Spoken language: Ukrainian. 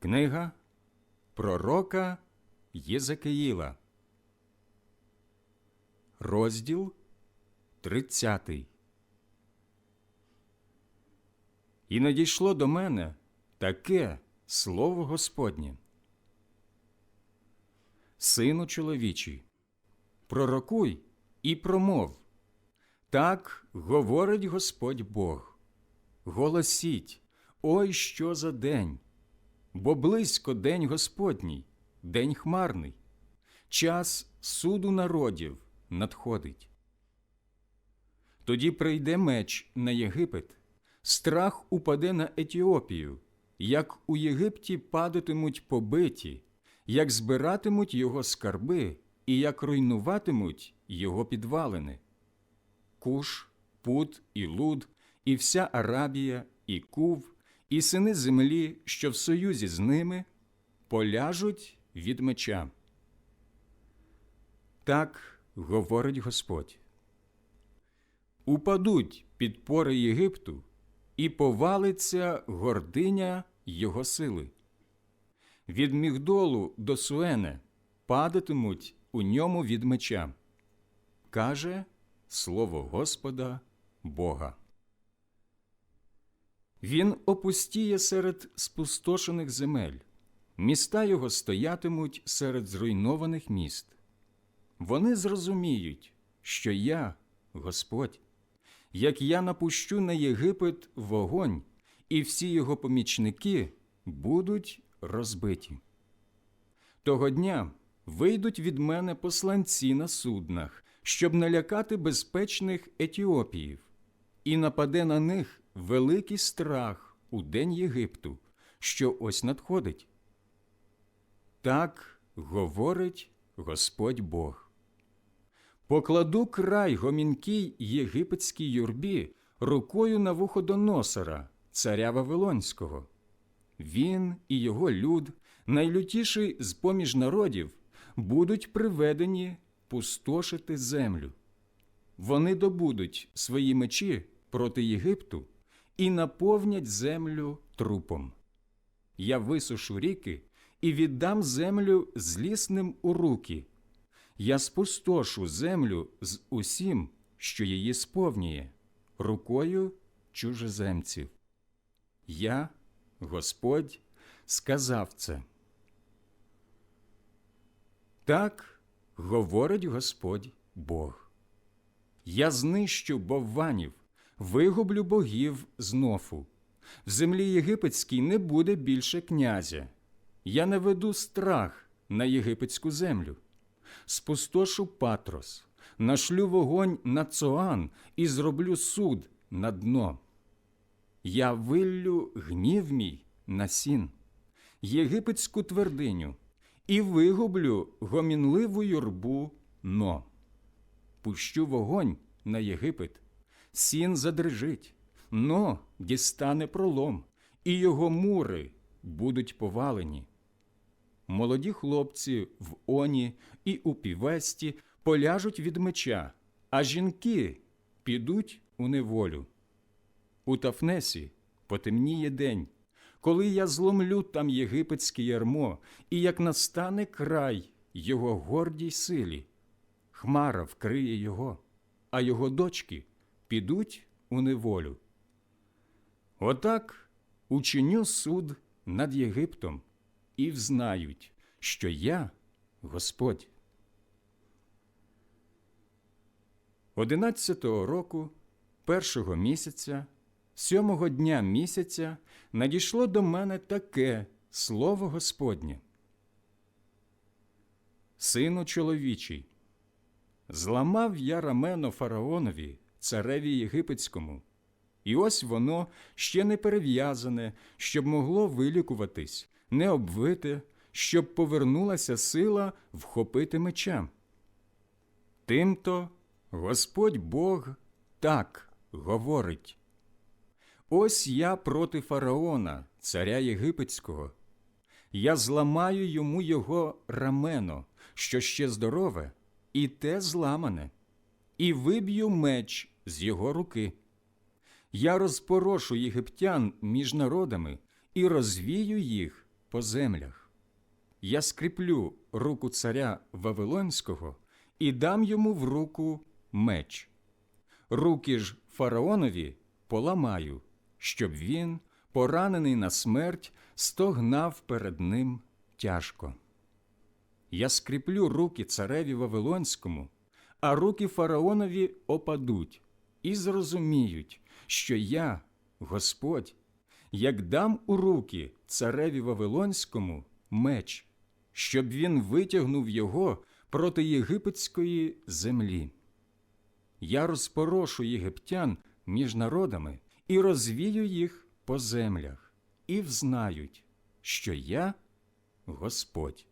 Книга Пророка Єзекиїла, розділ 30. І надійшло до мене таке слово Господнє. Сину чоловічий, пророкуй і промов. Так говорить Господь Бог. Голосіть, ой що за день! Бо близько день Господній, день хмарний, час суду народів надходить. Тоді прийде меч на Єгипет, страх упаде на Етіопію, як у Єгипті падатимуть побиті, як збиратимуть його скарби і як руйнуватимуть його підвалини. Куш, Пут і Луд, і вся Арабія, і Кув, і сини землі, що в союзі з ними, поляжуть від меча. Так говорить Господь. Упадуть підпори Єгипту, і повалиться гординя його сили. Від Мігдолу до Суене падатимуть у ньому від меча. Каже слово Господа Бога. Він опустіє серед спустошених земель, міста його стоятимуть серед зруйнованих міст. Вони зрозуміють, що я, Господь, як я напущу на Єгипет вогонь, і всі його помічники будуть розбиті. Того дня вийдуть від мене посланці на суднах, щоб налякати безпечних Етіопіїв, і нападе на них великий страх у день Єгипту, що ось надходить. Так говорить Господь Бог. Покладу край гомінкій єгипетській юрбі рукою на вухо вуходоносора, царя Вавилонського. Він і його люд, найлютіший з поміж народів, будуть приведені пустошити землю. Вони добудуть свої мечі проти Єгипту і наповнять землю трупом. Я висушу ріки і віддам землю злісним у руки. Я спустошу землю з усім, що її сповнює, рукою чужеземців. Я, Господь, сказав це. Так говорить Господь Бог. Я знищу бовванів, вигублю богів з Нофу. В землі єгипетській не буде більше князя. Я наведу страх на єгипетську землю. Спустошу патрос, нашлю вогонь на Цоан і зроблю суд на дно. Я виллю гнів мій на сін, єгипетську твердиню, і вигублю гомінливу юрбу но. Пущу вогонь на Єгипет, сін задрижить, но дістане пролом, і його мури будуть повалені. Молоді хлопці в Оні і у Півесті поляжуть від меча, а жінки підуть у неволю. У Тафнесі потемніє день, коли я зломлю там єгипетське ярмо, і як настане край його гордій силі, хмара вкриє його, а його дочки підуть у неволю. Отак учиню суд над Єгиптом і взнають, що я Господь. Одинадцятого року, першого місяця, сьомого дня місяця надійшло до мене таке слово Господнє. Сину чоловічий, зламав я рамено фараонові, цареві єгипетському, і ось воно ще не перев'язане, щоб могло вилікуватись, не обвите, щоб повернулася сила вхопити меча. Тимто Господь Бог так говорить. Ось я проти фараона, царя єгипетського. Я зламаю йому його рамено, що ще здорове, і те зламане, і виб'ю меч з його руки. Я розпорошу єгиптян між народами і розвію їх по землях. Я скріплю руку царя Вавилонського і дам йому в руку меч. Руки ж фараонові поламаю, щоб він, поранений на смерть, стогнав перед ним тяжко. Я скріплю руки цареві Вавилонському, а руки фараонові опадуть і зрозуміють, що я, Господь, як дам у руки цареві Вавилонському меч, щоб він витягнув його проти єгипетської землі. Я розпорошу єгиптян між народами і розвію їх по землях, і взнають, що я Господь.